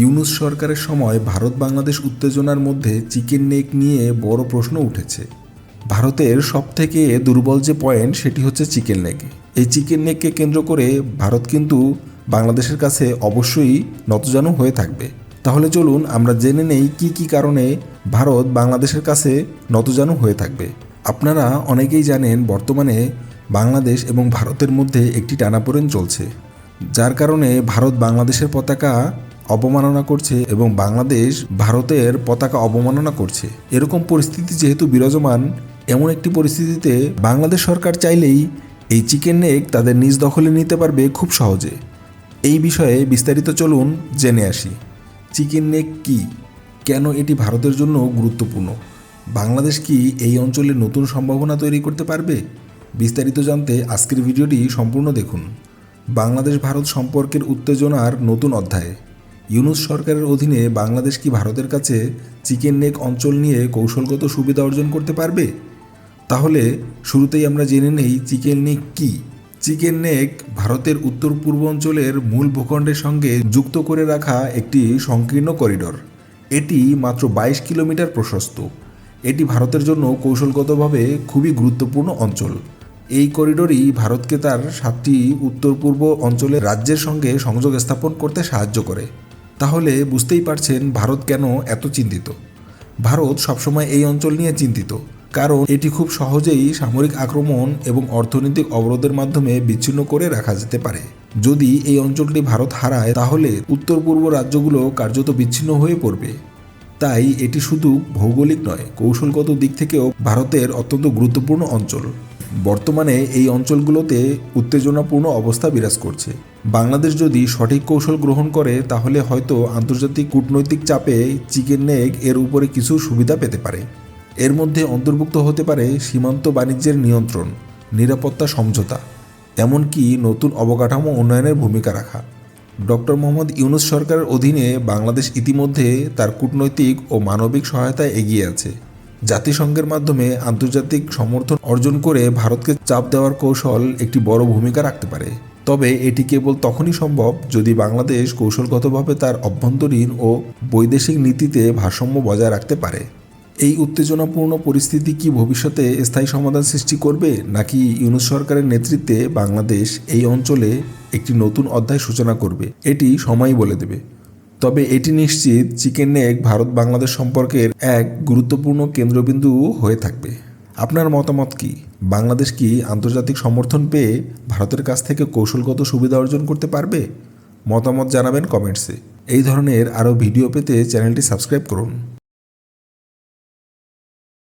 ইউনুস সরকারের সময় ভারত বাংলাদেশ উত্তেজনার মধ্যে চিকেন নেক নিয়ে বড় প্রশ্ন উঠেছে। ভারতের সবথেকে দুর্বল যে পয়েন্ট সেটি হচ্ছে চিকেন নেক। এই চিকেন নেককে কেন্দ্র করে ভারত কিন্তু বাংলাদেশের কাছে অবশ্যই নতজানু হয়ে থাকবে। তাহলে চলুন আমরা জেনে নেই কি কি কারণে ভারত বাংলাদেশের কাছে নতজানু হয়ে থাকবে। আপনারা অনেকেই জানেন বর্তমানে বাংলাদেশ এবং ভারতের মধ্যে একটি টানাপোড়েন চলছে। যার কারণে ভারত বাংলাদেশের পতাকা অবমাননা করছে এবং বাংলাদেশ ভারতের পতাকা অবমাননা করছে। এরকম পরিস্থিতি যেহেতু বিরাজমান, এমন একটি পরিস্থিতিতে বাংলাদেশ সরকার চাইলেই এই চিকেন নেক তাদের নিজ দখলে নিতে পারবে খুব সহজে। এই বিষয়ে বিস্তারিত চলুন জেনে আসি। চিকেন নেক কি? কেন এটি ভারতের জন্য গুরুত্বপূর্ণ? বাংলাদেশ কি এই অঞ্চলে নতুন সম্ভাবনা তৈরি করতে পারবে? বিস্তারিত জানতে আজকের ভিডিওটি সম্পূর্ণ দেখুন। বাংলাদেশ ভারত সম্পর্কের উত্তেজনার নতুন অধ্যায়। ইউনুস সরকারের অধীনে বাংলাদেশ কি ভারতের কাছে চিকেন নেক অঞ্চল নিয়ে কৌশলগত সুবিধা অর্জন করতে পারবে? তাহলে শুরুতেই আমরা জেনে নেই চিকেন নেক কি। চিকেন নেক ভারতের উত্তর পূর্বাঞ্চলের মূল ভূখণ্ডের সঙ্গে যুক্ত করে রাখা একটি সংকীর্ণ করিডর। এটি মাত্র বাইশ কিলোমিটার প্রশস্ত। এটি ভারতের জন্য কৌশলগতভাবে খুবই গুরুত্বপূর্ণ অঞ্চল। এই করিডোরই ভারতকে তার সাতটি উত্তর পূর্ব অঞ্চলের রাজ্যের সঙ্গে সংযোগ স্থাপন করতে সাহায্য করে। তাহলে বুঝতেই পারছেন ভারত কেন এত চিন্তিত। ভারত সবসময় এই অঞ্চল নিয়ে চিন্তিত, কারণ এটি খুব সহজেই সামরিক আক্রমণ এবং অর্থনৈতিক অবরোধের মাধ্যমে বিচ্ছিন্ন করে রাখা যেতে পারে। যদি এই অঞ্চলটি ভারত হারায়, তাহলে উত্তর পূর্ব রাজ্যগুলো কার্যত বিচ্ছিন্ন হয়ে পড়বে। তাই এটি শুধু ভৌগোলিক নয়, কৌশলগত দিক থেকেও ভারতের অত্যন্ত গুরুত্বপূর্ণ অঞ্চল। বর্তমানে এই অঞ্চলগুলোতে উত্তেজনাপূর্ণ অবস্থা বিরাজ করছে। বাংলাদেশ যদি সঠিক কৌশল গ্রহণ করে, তাহলে হয়তো আন্তর্জাতিক কূটনৈতিক চাপে চিকেন নেক এর উপরে কিছু সুবিধা পেতে পারে। এর মধ্যে অন্তর্ভুক্ত হতে পারে সীমান্ত বাণিজ্যের নিয়ন্ত্রণ, নিরাপত্তা সমঝোতা, এমনকি নতুন অবকাঠামো উন্নয়নের ভূমিকা রাখা। ডক্টর মোহাম্মদ ইউনুস সরকারের অধীনে বাংলাদেশ ইতিমধ্যে তার কূটনৈতিক ও মানবিক সহায়তায় এগিয়ে আছে। জাতিসংঘের মাধ্যমে আন্তর্জাতিক সমর্থন অর্জন করে ভারতকে চাপ দেওয়ার কৌশল একটি বড় ভূমিকা রাখতে পারে। তবে এটি কেবল তখনই সম্ভব যদি বাংলাদেশ কৌশলগতভাবে তার অভ্যন্তরীণ ও বৈদেশিক নীতিতে ভারসাম্য বজায় রাখতে পারে। এই উত্তেজনাপূর্ণ পরিস্থিতি কি ভবিষ্যতে স্থায়ী সমাধান সৃষ্টি করবে, নাকি ইউনুস সরকারের নেতৃত্বে বাংলাদেশ এই অঞ্চলে একটি নতুন অধ্যায় সূচনা করবে, এটি সময়ই বলে দেবে। তবে এটি নিশ্চিত চিকেন নেক ভারত বাংলাদেশ সম্পর্কের এক গুরুত্বপূর্ণ কেন্দ্রবিন্দু হয়ে থাকবে। আপনার মতামত কি? বাংলাদেশ কি আন্তর্জাতিক সমর্থন পেয়ে ভারতের কাছ থেকে কৌশলগত সুবিধা অর্জন করতে পারবে? মতামত জানাবেন কমেন্টসে। এই ধরনের আরও ভিডিও পেতে চ্যানেলটি সাবস্ক্রাইব করুন।